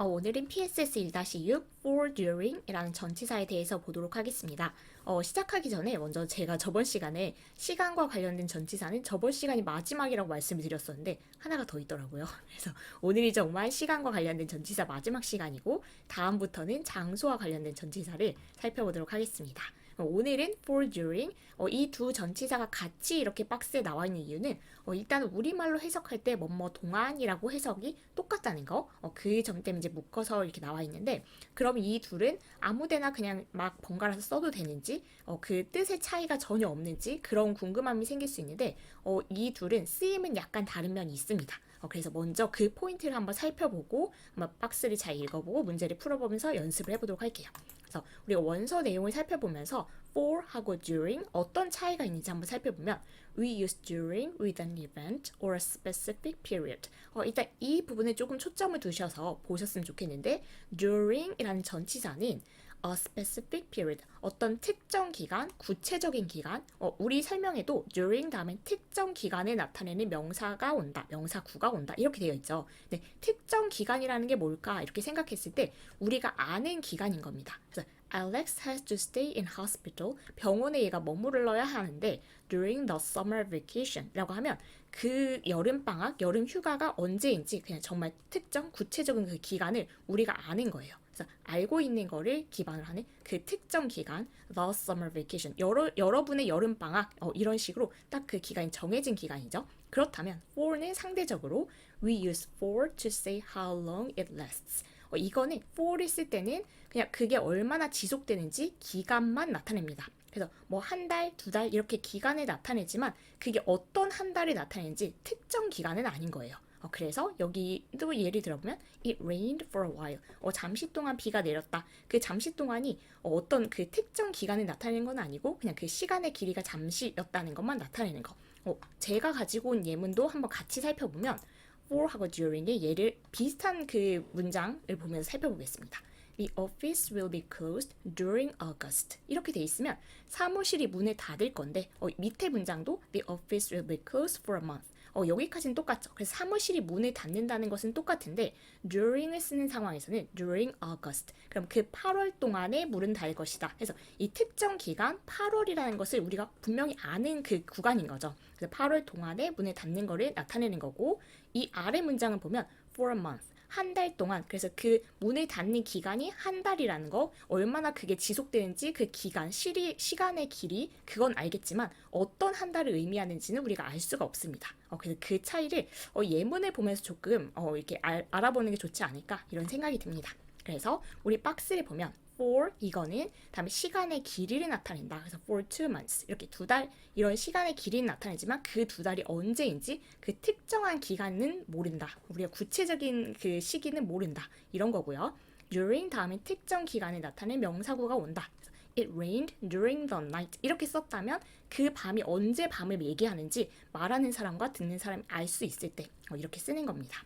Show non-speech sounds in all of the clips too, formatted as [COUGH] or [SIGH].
어, 오늘은 PSS 1-6 for during이라는 전치사에 대해서 보도록 하겠습니다. 어, 시작하기 전에 먼저 제가 저번 시간에 시간과 관련된 전치사는 저번 시간이 마지막이라고 말씀을 드렸었는데 하나가 더 있더라고요. [LAUGHS] 그래서 오늘이 정말 시간과 관련된 전치사 마지막 시간이고 다음부터는 장소와 관련된 전치사를 살펴보도록 하겠습니다. 어, 오늘은 for during 어, 이 두 전치사가 같이 이렇게 박스에 나와 있는 이유는 어, 일단 우리말로 해석할 때 뭐뭐 동안이라고 해석이 똑같다는 거. 어, 그 점 때문에 이제 묶어서 이렇게 나와 있는데 그럼 이 둘은 아무데나 그냥 막 번갈아서 써도 되는지 어, 그 뜻의 차이가 전혀 없는지 그런 궁금함이 생길 수 있는데 어, 이 둘은 쓰임은 약간 다른 면이 있습니다. 어, 그래서 먼저 그 포인트를 한번 살펴보고 한번 박스를 잘 읽어보고 문제를 풀어보면서 연습을 해보도록 할게요. 그래서 우리가 원서 내용을 살펴보면서 for하고 during 어떤 차이가 있는지 한번 살펴보면 we use during with an event or a specific period. 어, 일단 이 부분에 조금 초점을 두셔서 보셨으면 좋겠는데 during이라는 전치사는 a specific period 어떤 특정 기간, 구체적인 기간. 어, 우리 설명에도 during 다음에 특정 기간에 나타내는 명사가 온다, 명사구가 온다 이렇게 되어 있죠. 네, 특정 기간이라는 게 뭘까 이렇게 생각했을 때 우리가 아는 기간인 겁니다. 그래서 Alex has to stay in hospital. 병원에 얘가 머무르러야 하는데 during the summer vacation라고 하면 그 여름 방학, 여름 휴가가 언제인지 그냥 정말 특정 구체적인 그 기간을 우리가 아는 거예요. 알고 있는 거를 기반으로 하는 그 특정 기간, the summer vacation. 여러 여러분의 여름 방학 어, 이런 식으로 딱 그 기간이 정해진 기간이죠. 그렇다면 for는 상대적으로 we use for to say how long it lasts. 어, 이거는 for를 쓸 때는 그냥 그게 얼마나 지속되는지 기간만 나타냅니다. 그래서 뭐 한 달, 두 달 이렇게 기간을 나타내지만 그게 어떤 한 달을 나타내는지 특정 기간은 아닌 거예요. 어, 그래서 여기도 예를 들어보면 it rained for a while. 어, 잠시 동안 비가 내렸다. 그 잠시 동안이 어, 떤그 특정 기간을 나타내는 건 아니고 그냥 그 시간의 길이가 잠시였다는 것만 나타내는 거. 어, 제가 가지고 온 예문도 한번 같이 살펴보면 for하고 during의 예를 비슷한 그 문장을 보면서 살펴보겠습니다. The office will be closed during August. 이렇게 돼 있으면 사무실이 문을 닫을 건데 어, 밑에 문장도 The office will be closed for a month. 어, 여기까지는 똑같죠. 그래서 사무실이 문을 닫는다는 것은 똑같은데 during을 쓰는 상황에서는 during August. 그럼 그 8월 동안에 문은 닫을 것이다. 그래서 이 특정 기간 8월이라는 것을 우리가 분명히 아는 그 구간인 거죠. 그래서 8월 동안에 문을 닫는 거를 나타내는 거고 이 아래 문장을 보면 for a month. 한 달 동안 그래서 그 문을 닫는 기간이 한 달이라는 거 얼마나 그게 지속되는지 그 기간 시리, 시간의 길이 그건 알겠지만 어떤 한 달을 의미하는지는 우리가 알 수가 없습니다. 어, 그래서 그 차이를 어, 예문을 보면서 조금 어, 이렇게 알, 알아보는 게 좋지 않을까 이런 생각이 듭니다. 그래서 우리 박스를 보면 for 이거는 다음에 시간의 길이를 나타낸다. 그래서 for two months 이렇게 두 달 이런 시간의 길이는 나타내지만 그 두 달이 언제인지 그 특정한 기간은 모른다. 우리가 구체적인 그 시기는 모른다. 이런 거고요. during 다음에 특정 기간에 나타낸 명사구가 온다. It rained during the night. 이렇게 썼다면 그 밤이 언제 밤을 얘기하는지 말하는 사람과 듣는 사람이 알 수 있을 때 어, 이렇게 쓰는 겁니다.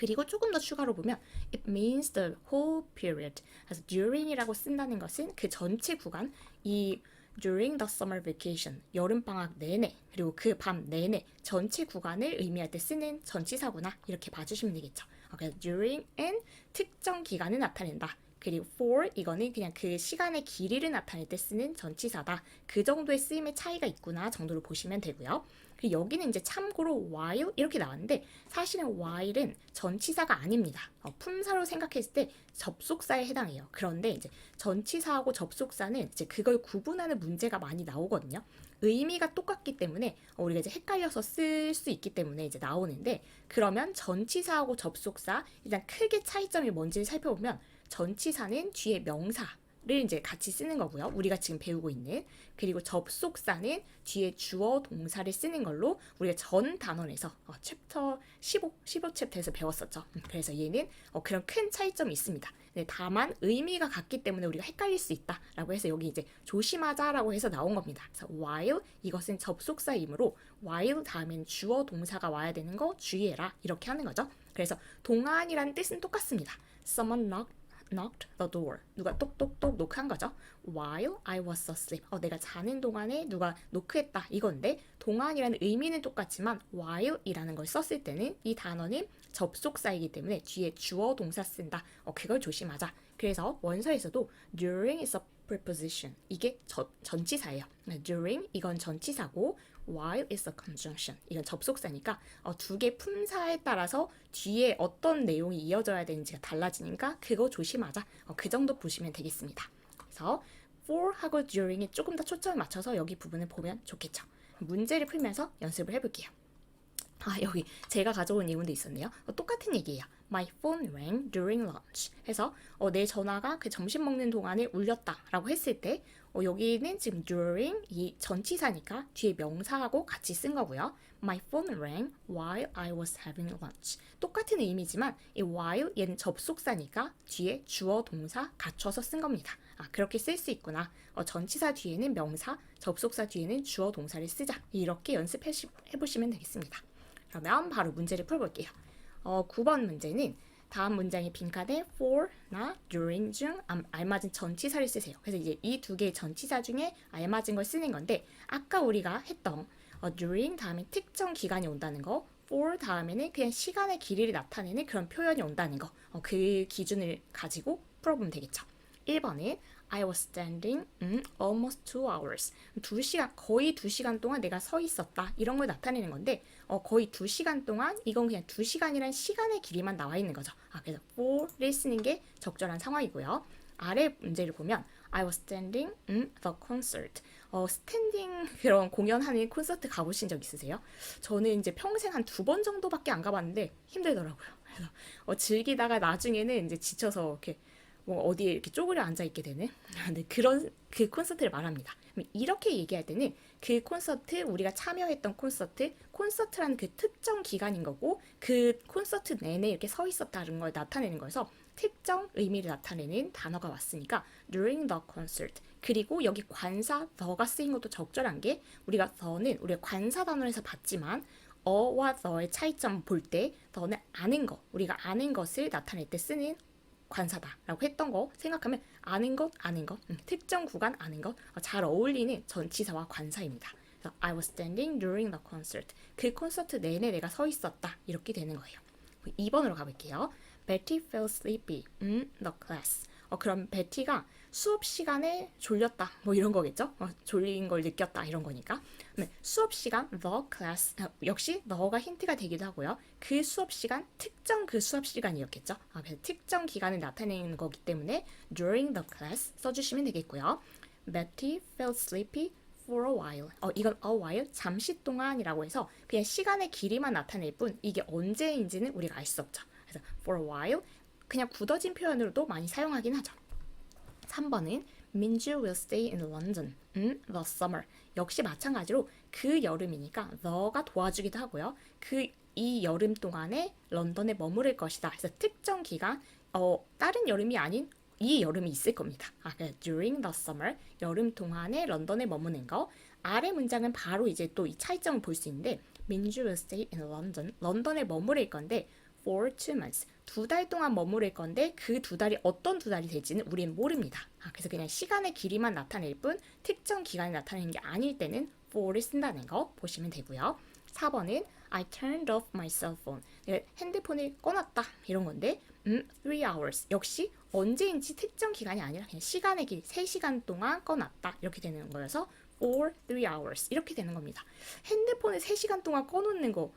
그리고 조금 더 추가로 보면 it means the whole period. 그래서 during이라고 쓴다는 것은 그 전체 구간 이 during the summer vacation 여름 방학 내내 그리고 그 밤 내내 전체 구간을 의미할 때 쓰는 전치사구나 이렇게 봐주시면 되겠죠. 어, 그래서 during은 특정 기간을 나타낸다. 그리고 for 이거는 그냥 그 시간의 길이를 나타낼 때 쓰는 전치사다. 그 정도의 쓰임의 차이가 있구나 정도로 보시면 되고요. 그리고 여기는 이제 참고로 while 이렇게 나왔는데 사실은 while은 전치사가 아닙니다. 어, 품사로 생각했을 때 접속사에 해당해요. 그런데 이제 전치사하고 접속사는 이제 그걸 구분하는 문제가 많이 나오거든요. 의미가 똑같기 때문에 어, 우리가 이제 헷갈려서 쓸 수 있기 때문에 이제 나오는데 그러면 전치사하고 접속사 일단 크게 차이점이 뭔지를 살펴보면 전치사는 뒤에 명사 를 이제 같이 쓰는 거고요. 우리가 지금 배우고 있는 그리고 접속사는 뒤에 주어 동사를 쓰는 걸로 우리가 전 단원에서 어, 챕터 15 15 챕터에서 배웠었죠. 음, 그래서 얘는 어, 그런 큰 차이점이 있습니다. 네, 다만 의미가 같기 때문에 우리가 헷갈릴 수 있다라고 해서 여기 이제 조심하자라고 해서 나온 겁니다. 그래서 while 이것은 접속사이므로 while 다음엔 주어 동사가 와야 되는 거 주의해라 이렇게 하는 거죠. 그래서 동안이라는 뜻은 똑같습니다. Someone knocked knocked the door. 누가 똑똑똑 노크한 거죠. While I was asleep. 어, 내가 자는 동안에 누가 노크했다 이건데 동안이라는 의미는 똑같지만 while이라는 걸 썼을 때는 이 단어는 접속사이기 때문에 뒤에 주어 동사 쓴다. 어, 그걸 조심하자. 그래서 원서에서도 during is a preposition. 이게 저, 전치사예요. 네, during 이건 전치사고 while is a conjunction. 이건 접속사니까 어, 두개 품사에 따라서 뒤에 어떤 내용이 이어져야 되는지가 달라지니까 그거 조심하자. 어, 그 정도 보시면 되겠습니다. 그래서 for하고 during에 조금 더 초점을 맞춰서 여기 부분을 보면 좋겠죠. 문제를 풀면서 연습을 해볼게요. 아 여기 제가 가져온 예문도 있었네요. 어, 똑같은 얘기예요. My phone rang during lunch. 해서 어, 내 전화가 그 점심 먹는 동안에 울렸다라고 했을 때 어, 여기는 지금 during 이 전치사니까 뒤에 명사하고 같이 쓴 거고요. My phone rang while I was having lunch. 똑같은 의미지만 이 while 얘는 접속사니까 뒤에 주어 동사 갖춰서 쓴 겁니다. 아 그렇게 쓸 수 있구나. 어, 전치사 뒤에는 명사, 접속사 뒤에는 주어 동사를 쓰자. 이렇게 연습해 보시면 되겠습니다. 그러면 바로 문제를 풀어볼게요. 어, 9번 문제는 다음 문장의 빈칸에 for나 during 중 알- 알맞은 전치사를 쓰세요. 그래서 이제 이 두 개의 전치사 중에 알맞은 걸 쓰는 건데 아까 우리가 했던 어, during 다음에 특정 기간이 온다는 거 for 다음에는 그냥 시간의 길이를 나타내는 그런 표현이 온다는 거. 어, 그 기준을 가지고 풀어보면 되겠죠. 1번은 I was standing 음, almost two hours. 두 시간 거의 두 시간 동안 내가 서 있었다 이런 걸 나타내는 건데 어, 거의 두 시간 동안 이건 그냥 두 시간이란 시간의 길이만 나와 있는 거죠. 아 그래서 for를 쓰는 게 적절한 상황이고요. 아래 문제를 보면 I was standing 음, the concert. 어, 스탠딩 [LAUGHS] 그런 공연하는 콘서트 가보신 적 있으세요? 저는 이제 평생 한 두 번 정도밖에 안 가봤는데 힘들더라고요. 그래서 어, 즐기다가 나중에는 이제 지쳐서 이렇게 뭐 어디에 이렇게 쪼그려 앉아 있게 되는 [LAUGHS] 네, 그런 그 콘서트를 말합니다. 이렇게 얘기할 때는 그 콘서트 우리가 참여했던 콘서트 콘서트라는 그 특정 기간인 거고 그 콘서트 내내 이렇게 서 있었다는 걸 나타내는 거여서 특정 의미를 나타내는 단어가 왔으니까 during the concert 그리고 여기 관사 the가 쓰인 것도 적절한 게 우리가 the는 우리가 관사 단어에서 봤지만 어와 the의 차이점 볼 때 the는 아는 거 우리가 아는 것을 나타낼 때 쓰는 관사다라고 했던 거 생각하면 아는 것 아는 것 음, 특정 구간 아는 것잘 어울리는 전치사와 관사입니다. 그래서 I was standing during the concert. 그 콘서트 내내 내가 서 있었다 이렇게 되는 거예요. 2번으로 가볼게요. Betty fell sleepy in the class. 어, 그럼 베티가 수업 시간에 졸렸다 뭐 이런 거겠죠? 어, 졸린 걸 느꼈다 이런 거니까. 네, 수업 시간 the class 아, 역시 the가 힌트가 되기도 하고요. 그 수업 시간 특정 그 수업 시간이었겠죠? 아, 그래서 특정 기간을 나타내는 거기 때문에 during the class 써주시면 되겠고요. Betty felt sleepy for a while. 어, 이건 a while 잠시 동안이라고 해서 그냥 시간의 길이만 나타낼 뿐 이게 언제인지는 우리가 알 수 없죠. 그래서 for a while 그냥 굳어진 표현으로도 많이 사용하긴 하죠. 3번은 Minju will stay in London in the summer. 역시 마찬가지로 그 여름이니까 the가 도와주기도 하고요. 그 이 여름 동안에 런던에 머무를 것이다. 그래서 특정 기간, 어, 다른 여름이 아닌 이 여름이 있을 겁니다. 아, during the summer, 여름 동안에 런던에 머무는 거. 아래 문장은 바로 이제 또 이 차이점을 볼 수 있는데 Minju will stay in London. 런던에 머무를 건데 for two months. 두 달 동안 머무를 건데 그 두 달이 어떤 두 달이 될지는 우리는 모릅니다. 아, 그래서 그냥 시간의 길이만 나타낼 뿐 특정 기간을 나타내는 게 아닐 때는 for를 쓴다는 거 보시면 되고요. 4번은 I turned off my cell phone. 내가 핸드폰을 꺼놨다 이런 건데 음, 3 hours. 역시 언제인지 특정 기간이 아니라 그냥 시간의 길 3시간 동안 꺼놨다 이렇게 되는 거여서 for 3 hours 이렇게 되는 겁니다. 핸드폰을 3시간 동안 꺼놓는 거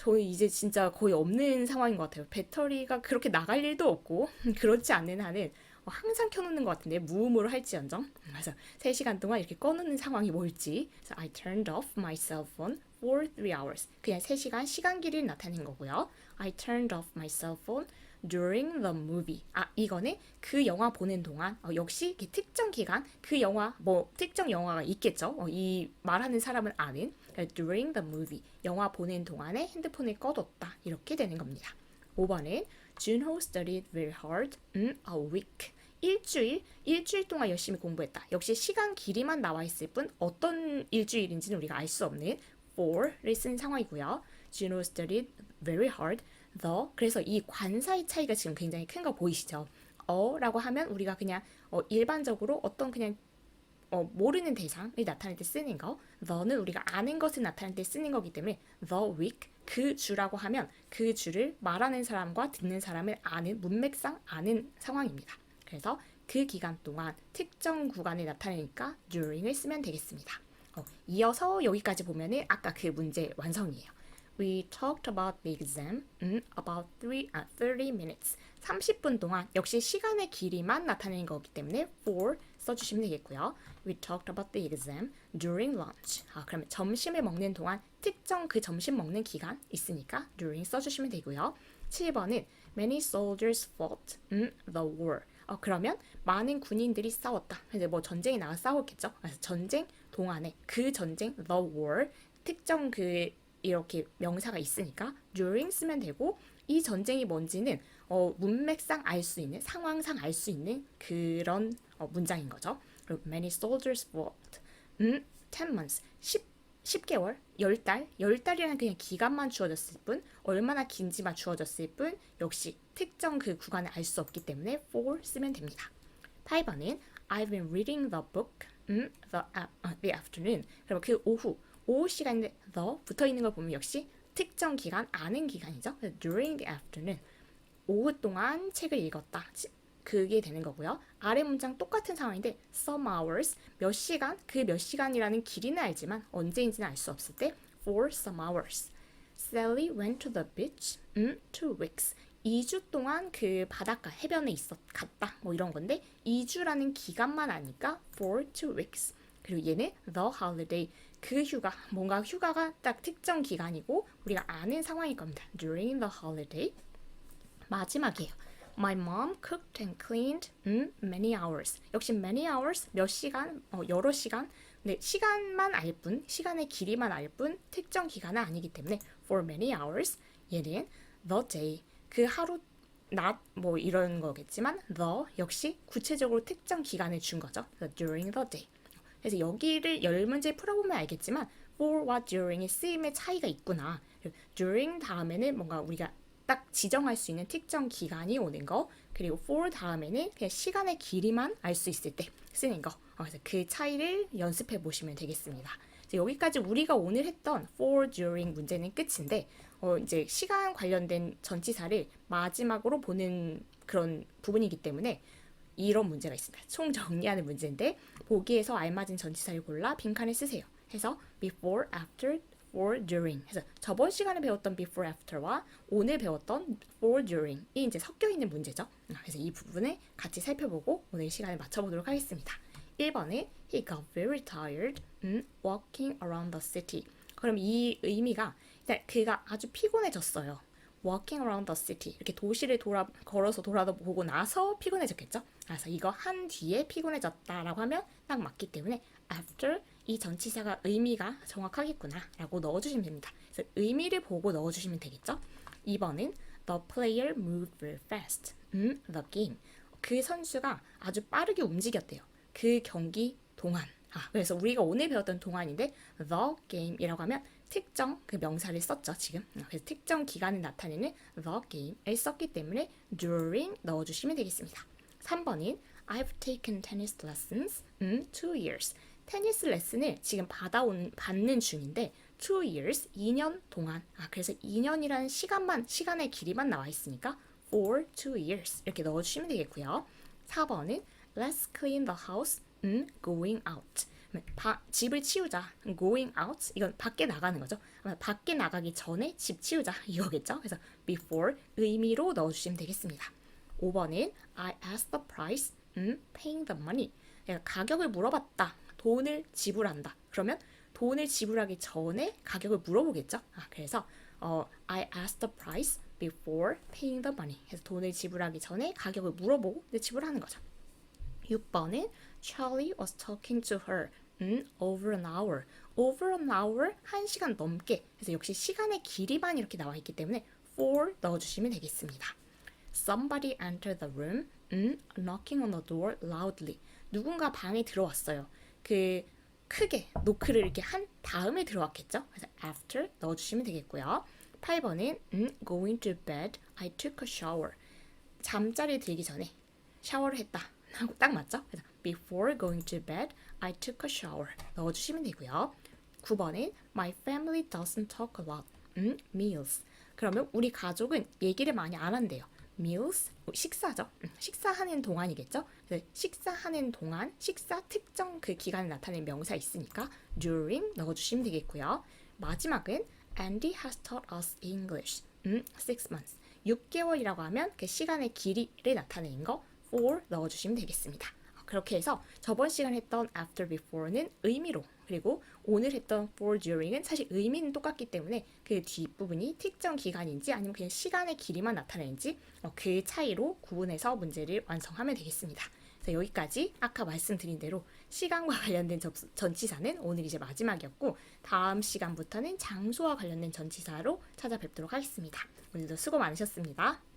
저희 이제 진짜 거의 없는 상황인 것 같아요. 배터리가 그렇게 나갈 일도 없고 [LAUGHS] 그렇지 않는 한은 어, 항상 켜놓는 것 같은데 무음으로 할지언정 그래서 3시간 동안 이렇게 꺼놓는 상황이 뭘지 그래서 I turned off my cell phone for 3 hours 그냥 3시간 시간 길이를 나타낸 거고요. I turned off my cell phone during the movie. 아, 이거는 그 영화 보는 동안 어, 역시 특정 기간 그 영화 뭐 특정 영화가 있겠죠. 어, 이 말하는 사람은 아는 그러니까 during the movie 영화 보는 동안에 핸드폰을 꺼뒀다 이렇게 되는 겁니다. 5번은 Junho studied very hard in a week. 일주일, 일주일 동안 열심히 공부했다. 역시 시간 길이만 나와 있을 뿐 어떤 일주일인지는 우리가 알 수 없는 for를 쓴 상황이고요. Junho studied very hard. The 그래서 이 관사의 차이가 지금 굉장히 큰 거 보이시죠? 어라고 하면 우리가 그냥 어, 일반적으로 어떤 그냥 어, 모르는 대상을 나타낼 때 쓰는 거. the는 우리가 아는 것을 나타낼 때 쓰는 거기 때문에 the week 그 주라고 하면 그 주를 말하는 사람과 듣는 사람을 아는 문맥상 아는 상황입니다. 그래서 그 기간 동안 특정 구간을 나타내니까 during을 쓰면 되겠습니다. 어, 이어서 여기까지 보면은 아까 그 문제 완성이에요. We talked about the exam in about three, 아, 30 minutes. 30분 동안 역시 시간의 길이만 나타내는 거기 때문에 for 써주시면 되겠고요. We talked about the exam during lunch. 아, 그러면 점심을 먹는 동안 특정 그 점심 먹는 기간 있으니까 during 써주시면 되고요. 7번은 many soldiers fought in the war. 어, 그러면 많은 군인들이 싸웠다. 이제 뭐 전쟁이 나가 싸웠겠죠. 그래서 전쟁 동안에 그 전쟁 the war 특정 그 이렇게 명사가 있으니까 during 쓰면 되고 이 전쟁이 뭔지는 어, 문맥상 알 수 있는 상황상 알 수 있는 그런 어, 문장인 거죠. many soldiers fought. 음, 10 months. 10 10개월, 10달, 10달이라는 그냥 기간만 주어졌을 뿐, 얼마나 긴지만 주어졌을 뿐, 역시 특정 그 구간을 알 수 없기 때문에 for 쓰면 됩니다. 8번은 I've been reading the book 음, the, 아, the afternoon. 그럼 그 오후, 오후 시간인데 the 붙어 있는 걸 보면 역시 특정 기간, 아는 기간이죠. during the afternoon. 오후 동안 책을 읽었다. 치- 그게 되는 거고요. 아래 문장 똑같은 상황인데 some hours 몇 시간 그 몇 시간이라는 길이는 알지만 언제인지는 알 수 없을 때 for some hours. Sally went to the beach 음, two weeks. 2주 동안 그 바닷가 해변에 있었 갔다 뭐 이런 건데 2주라는 기간만 아니까 for two weeks. 그리고 얘는 the holiday 그 휴가 뭔가 휴가가 딱 특정 기간이고 우리가 아는 상황일 겁니다. during the holiday. 마지막이에요. My mom cooked and cleaned 음, many hours. 역시 many hours 몇 시간, 어, 여러 시간. 근데 시간만 알 뿐, 시간의 길이만 알 뿐, 특정 기간은 아니기 때문에 for many hours. 얘는 the day 그 하루 not 뭐 이런 거겠지만 the 역시 구체적으로 특정 기간을 준 거죠. 그래서 during the day. 그래서 여기를 열 문제 풀어보면 알겠지만 for와 during의 쓰임의 차이가 있구나. during 다음에는 뭔가 우리가 딱 지정할 수 있는 특정 기간이 오는 거 그리고 for 다음에는 그냥 시간의 길이만 알 수 있을 때 쓰는 거 어, 그래서 그 차이를 연습해 보시면 되겠습니다. 여기까지 우리가 오늘 했던 for during 문제는 끝인데 어, 이제 시간 관련된 전치사를 마지막으로 보는 그런 부분이기 때문에 이런 문제가 있습니다. 총 정리하는 문제인데 보기에서 알맞은 전치사를 골라 빈칸에 쓰세요. 해서 before, after, for, during. 해서 저번 시간에 배웠던 before, after와 오늘 배웠던 for, during이 이제 섞여 있는 문제죠. 그래서 이 부분을 같이 살펴보고 오늘 시간을 맞춰보도록 하겠습니다. 1번에 he got very tired 음, walking around the city. 그럼 이 의미가 그가 아주 피곤해졌어요. Walking around the city 이렇게 도시를 돌아 걸어서 돌아보고 나서 피곤해졌겠죠. 그래서 이거 한 뒤에 피곤해졌다라고 하면 딱 맞기 때문에 after 이 전치사가 의미가 정확하겠구나라고 넣어주시면 됩니다. 그래서 의미를 보고 넣어주시면 되겠죠. 2번은 the player moved fast. 음, the game. 그 선수가 아주 빠르게 움직였대요. 그 경기 동안. 아, 그래서 우리가 오늘 배웠던 동안인데 the game이라고 하면 특정 그 명사를 썼죠 지금. 아, 그래서 특정 기간을 나타내는 the game을 썼기 때문에 during 넣어주시면 되겠습니다. 3번인 I've taken tennis lessons 음, two years. 테니스 레슨을 지금 받아온 받는 중인데 two years 2년 동안. 아 그래서 2년이라는 시간만 시간의 길이만 나와 있으니까 for two years 이렇게 넣어주시면 되겠고요. 4번은 Let's clean the house. 음, going out. 바, 집을 치우자. going out. 이건 밖에 나가는 거죠. 밖에 나가기 전에 집 치우자. 이거겠죠. 그래서 before 의미로 넣어주시면 되겠습니다. 5번은 I asked the price. 음, paying the money. 가격을 물어봤다. 돈을 지불한다. 그러면 돈을 지불하기 전에 가격을 물어보겠죠. 아, 그래서 어, I asked the price before paying the money. 그래서 돈을 지불하기 전에 가격을 물어보고 지불하는 거죠. 6번은 Charlie was talking to her 음, over an hour. over an hour, 1시간 넘게. 그래서 역시 시간의 길이만 이렇게 나와 있기 때문에 for 넣어주시면 되겠습니다. Somebody entered the room, 음, knocking on the door loudly. 누군가 방에 들어왔어요. 그 크게 노크를 이렇게 한 다음에 들어왔겠죠? 그래서 after 넣어주시면 되겠고요. 8번은 음, going to bed, I took a shower. 잠자리 들기 전에 샤워를 했다. 하고 딱 맞죠? 그래서 before going to bed, I took a shower. 넣어주시면 되고요. 9번은 my family doesn't talk a lot. 음, meals. 그러면 우리 가족은 얘기를 많이 안 한대요. meals 식사죠. 음, 식사하는 동안이겠죠. 식사하는 동안 식사 특정 그 기간을 나타내는 명사 있으니까 during 넣어주시면 되겠고요. 마지막은 Andy has taught us English. 음, six months. 6개월이라고 하면 그 시간의 길이를 나타내는 거 for 넣어주시면 되겠습니다. 그렇게 해서 저번 시간 했던 after before는 의미로 그리고 오늘 했던 for during은 사실 의미는 똑같기 때문에 그 뒷부분이 특정 기간인지 아니면 그냥 시간의 길이만 나타내는지 어, 그 차이로 구분해서 문제를 완성하면 되겠습니다. 그래서 여기까지 아까 말씀드린 대로 시간과 [LAUGHS] 관련된 접- 전치사는 오늘 이제 마지막이었고 다음 시간부터는 장소와 관련된 전치사로 찾아뵙도록 하겠습니다. 오늘도 수고 많으셨습니다.